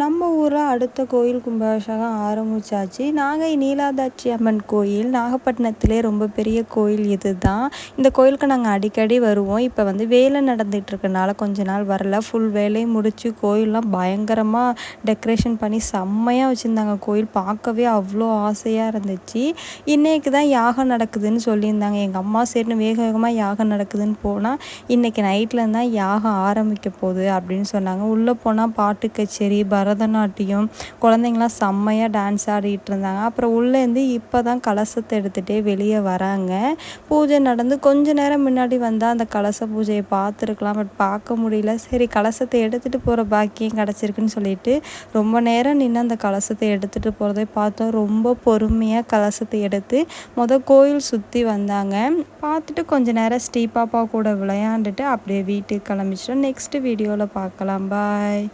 நம்ம ஊரில் அடுத்த கோயில் கும்பாபிஷேகம் ஆரம்பிச்சாச்சு. நாகை நீலாதாட்சி அம்மன் கோயில் நாகப்பட்டினத்திலே ரொம்ப பெரிய கோயில் இது தான் இந்த கோயிலுக்கு நாங்கள் அடிக்கடி வருவோம். இப்போ வந்து வேலை நடந்துகிட்ருக்கனால கொஞ்ச நாள் வரல. ஃபுல் வேலையும் முடித்து கோயிலெலாம் பயங்கரமாக டெக்கரேஷன் பண்ணி செம்மையாக வச்சுருந்தாங்க. கோயில் பார்க்கவே அவ்வளோ ஆசையாக இருந்துச்சு. இன்றைக்கு தான் யாகம் நடக்குதுன்னு சொல்லியிருந்தாங்க. எங்கள் அம்மா சரின்னு வேக வேகமாக யாகம் நடக்குதுன்னு போனால் இன்றைக்கி நைட்டில் தான் யாகம் ஆரம்பிக்க போகுது அப்படின்னு சொன்னாங்க. உள்ளே போனால் பாட்டு கச்சேரி பரதநாட்டியம் குழந்தைங்களாம் செம்மையாக டான்ஸ் ஆடிட்டு இருந்தாங்க அப்புறம் உள்ளேருந்து இப்போ தான் கலசத்தை எடுத்துகிட்டே வெளியே வராங்க. பூஜை நடந்து கொஞ்ச நேரம் முன்னாடி வந்தால் அந்த கலச பூஜையை பார்த்துருக்கலாம். பட் பார்க்க முடியல. சரி கலசத்தை எடுத்துகிட்டு போகிற பாக்கியம் கிடச்சிருக்குன்னு சொல்லிட்டு ரொம்ப நேரம் நின்று அந்த கலசத்தை எடுத்துகிட்டு போகிறதை பார்த்தோம். ரொம்ப பொறுமையாக கலசத்தை எடுத்து மொதல் கோயில் சுற்றி வந்தாங்க. பார்த்துட்டு கொஞ்ச நேரம் ஸ்ரீ பாப்பா கூட விளையாண்டுட்டு அப்படியே வீட்டுக்கு கிளம்பிச்சிட்டோம் நெக்ஸ்ட் வீடியோவில் பார்க்கலாம். பாய்